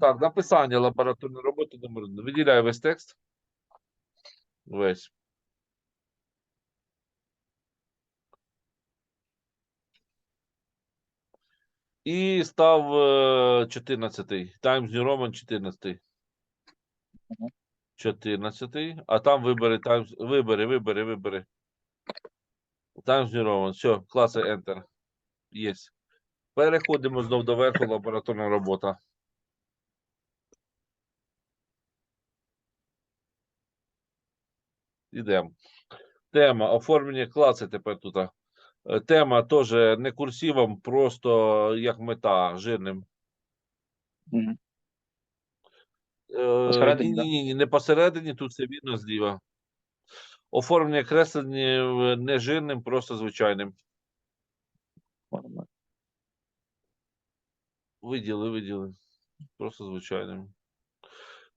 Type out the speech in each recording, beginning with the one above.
Так, написання лабораторної роботи номер 1. Виділяю весь текст. Весь. І став е, 14-й. Times New Roman 14-й. 14-й. А там вибери Times, вибери, вибери, вибери. Times New Roman. Все, класи Enter. Є. Переходимо знов до верху лабораторна робота. Ідемо. Тема оформлення класи тепер тут. Е, Тема теж не курсивом, просто як мета жирним. Мгм. Е, ні, ні, ні, не посередині, тут все вірно зліва. Оформлення кресленів не жирним, просто звичайним. Виділи, виділи. Просто звичайним.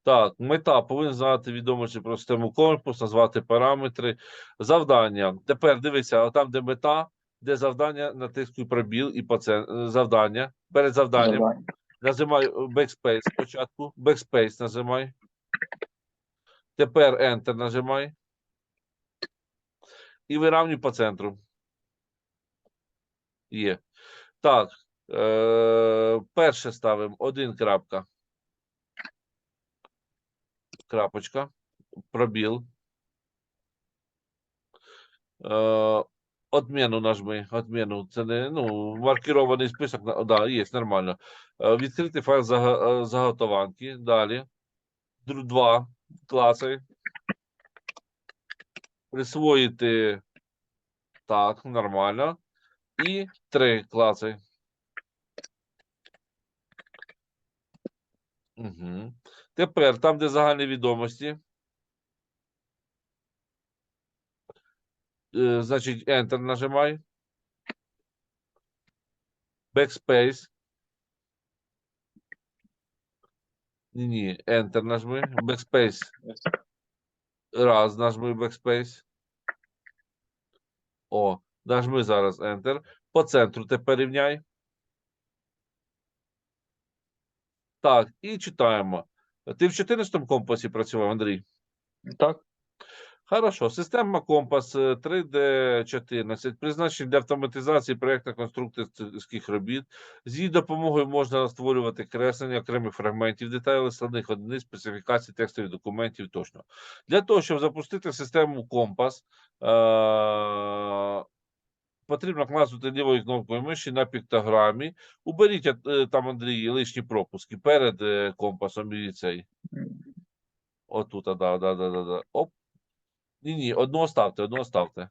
Так, мета повинен знати відомості про систему корпус, назвати параметри, завдання. Тепер дивися, там, де мета, де завдання, натискуй пробіл і по це завдання. Перед завданням Завдання. Нажимай е, Backspace спочатку. Backspace нажимай. Тепер Enter нажимай. І вирівнюй по центру. Є. Так. Е- перше ставимо один крапка. Крапочка. Пробіл. Е- Отміну нажми. Отміну. Це не ну, маркірований список. на- Да, є, нормально. Е, Відкрити файл е, заготованки. Далі. Два класи. Присвоїти. Так, нормально. І три класи. Угу. Тепер там, де загальні відомості. е, Значить, Enter нажимай. Backspace. Ні, ні, Enter нажми. Backspace. Раз, нажми Backspace. О, нажми зараз Enter. По центру тепер рівняй. Так, і читаємо. Ти в 14 компасі працював, Андрій? Так, Хорошо. Система компас е, 3D14 призначена для автоматизації проєктно-конструкторських робіт. З її допомогою можна створювати креслення окремих фрагментів, деталей, складних одиниць, специфікацій текстових документів тощо. Для того, щоб запустити систему компас, е- потрібно класнути лівою кнопкою миші на піктограмі. Уберіть е, там, Андрій, лишні пропуски перед е, компасом і цей. Отут, да, да, да, да, да. Оп. Ні, ні, одну оставте, одну оставте.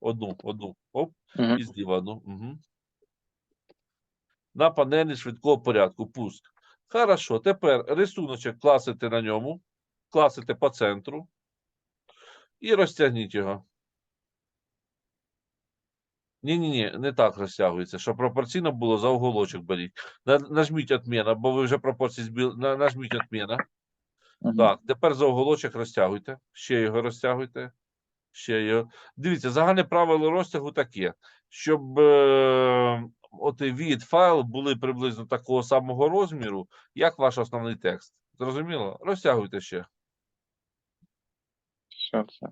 Одну, одну. Оп, мгм. і зліва одну. Угу. На панелі швидкого порядку. Пуск. Хорошо. Тепер рисуночок класите на ньому, класите по центру і розтягніть його. Ні, ні, ні, не так розтягується, щоб пропорційно було за уголочок беріть. Нажміть отміна, бо ви вже пропорції збили. Нажміть отміна. Мгм. Так, тепер за уголочок розтягуйте. Ще його розтягуйте. Ще його. Дивіться, загальне правило розтягу таке, щоб е, от від файл були приблизно такого самого розміру, як ваш основний текст. Зрозуміло? Розтягуйте ще. Все, все.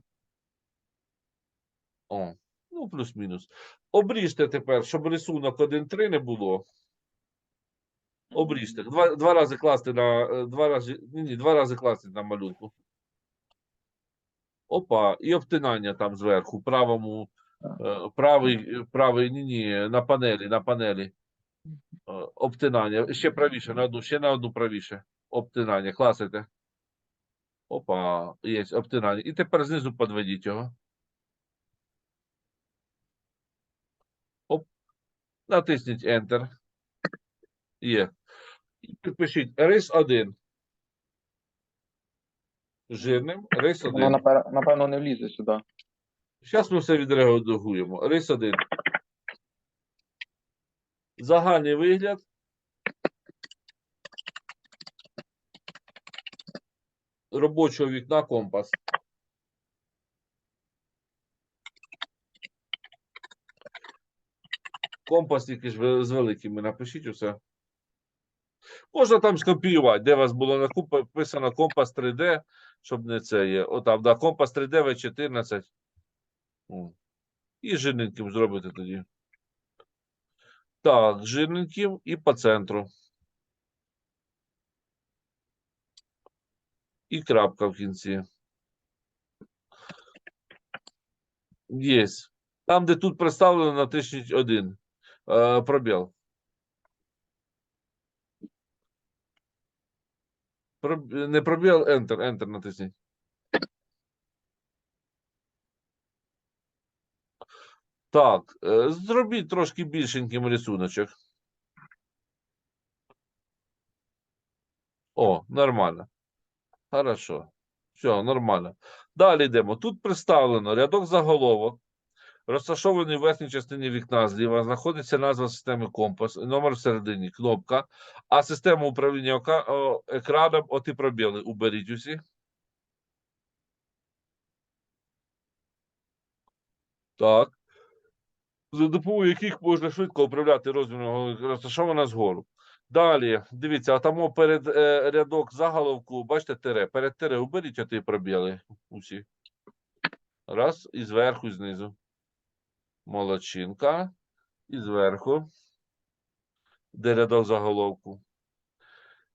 О, ну, плюс-мінус. Обріжте тепер, щоб рисунок 1.3 не було. Обріжте. Два, два рази класти на е, два рази, ні, ні, два рази класти на малюнку. Опа, і обтинання там зверху, правому, е, правий, правий, ні, ні, на панелі, на панелі. Е, Обтинання. Ще правіше, на одну, ще на одну правіше. Обтинання. Класите. Опа, є обтинання. І тепер знизу підведіть його. Натисніть Enter. Є. Підпишіть рис 1. Жирним. Рис 1. Воно, напер- напевно, не влізе сюди. Зараз ми все відреагуємо. Рис 1. Загальний вигляд. Робочого вікна компас. компас якийсь з великими напишіть усе. Можна там скопіювати, де у вас було написано компас 3D, щоб не це є. Отам, да, компас 3D В14. І жирненьким зробити тоді. Так, жирненьким і по центру. І крапка в кінці. Є. Там, де тут представлено на тижні э, пробел. Про, э, не пробел, Enter, Enter натисніть. Так, е, зробіть трошки більшеньким рисуночок. О, нормально. Хорошо. Все, нормально. Далі йдемо. Тут представлено рядок заголовок. Розташований в верхній частині вікна зліва знаходиться назва системи компас, номер всередині, кнопка, а система управління екраном, от і пробіли. Уберіть усі. Так. За допомогою яких можна швидко управляти розміром розташована згору. Далі, дивіться, а там перед е, рядок заголовку, бачите, тире. Перед тире уберіть оті пробіли усі. Раз, і зверху, і знизу. Молодчинка. І зверху. Де рядок заголовку.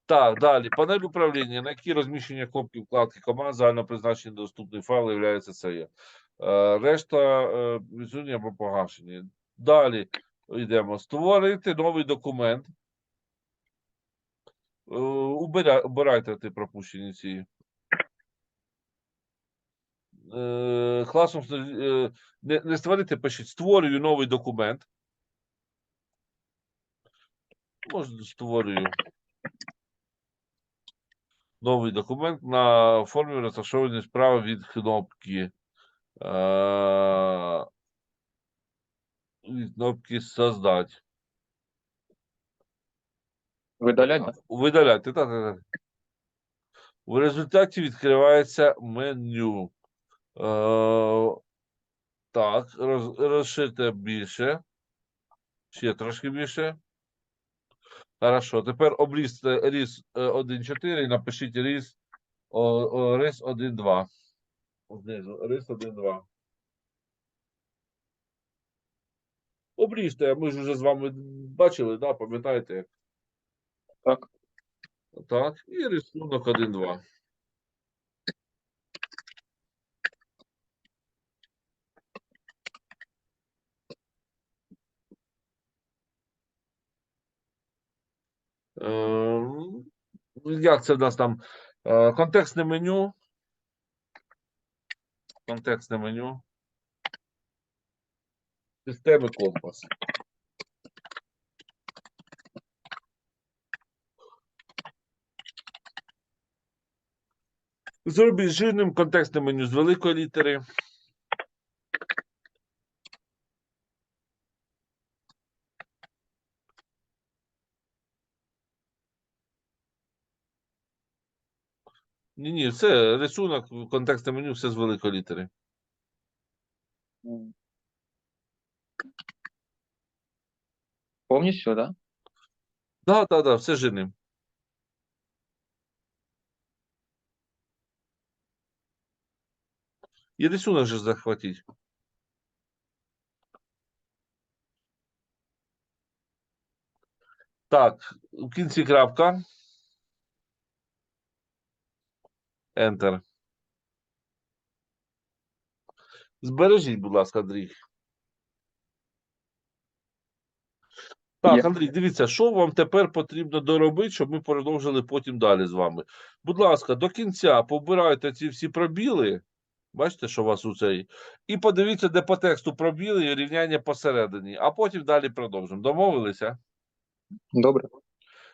Так, далі. Панель управління, на якій розміщення кнопки вкладки команд загально призначені доступний файл, являється це є. Е, Решта е, відсутні або погашені. Далі йдемо. Створити новий документ. Е, убирайте пропущені ці. Е, Класом е, не, не створити, пишіть. Створюю новий документ. Може, створюю новий документ на формі розташованої справа від кнопки. Е, від кнопки Создать. Видалять, да? Видаляти. Так, так, так. В результаті відкривається меню. Е, так, роз, розширте більше. Ще трошки більше. Хорошо. Тепер обрізьте ріс е, 1.4 і напишіть о, рис 1.2. Знизу. Рис 1.2. Обріжте, ми ж вже з вами бачили, да, пам'ятаєте? Так. Так, і рисунок 1-2. Як це в нас там? Е, Контекстне меню. Контекстне меню. Системи компас. Зробіть жирним контекстне меню з великої літери. Ні, ні, все, рисунок, контекстне меню, все з великої літери. Повністю, да? Так, так, так, все жирним. І рисунок же захватіть. Так, в кінці крапка. Enter. Збережіть, будь ласка, Андрій. Так, Андрій, дивіться, що вам тепер потрібно доробити, щоб ми продовжили потім далі з вами. Будь ласка, до кінця побирайте ці всі пробіли. Бачите, що у вас у цей. І подивіться, де по тексту пробіли і рівняння посередині, а потім далі продовжимо. Домовилися? Добре.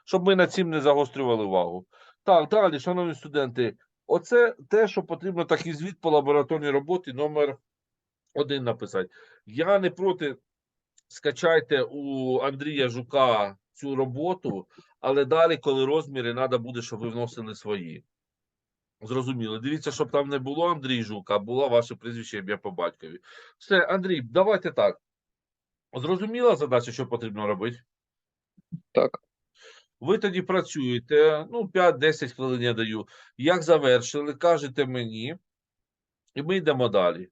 щоб ми над цим не загострювали увагу. Так, далі, шановні студенти, оце те, що потрібно такий звіт по лабораторній роботі номер один написати. Я не проти, скачайте у Андрія Жука цю роботу, але далі, коли розміри, треба буде, щоб ви вносили свої. Зрозуміло. Дивіться, щоб там не було Андрій Жук, а було ваше прізвище ім'я по батькові. Все, Андрій, давайте так. Зрозуміла задача, що потрібно робити? Так. Ви тоді працюєте, ну, 5-10 хвилин я даю. Як завершили, кажете мені, і ми йдемо далі.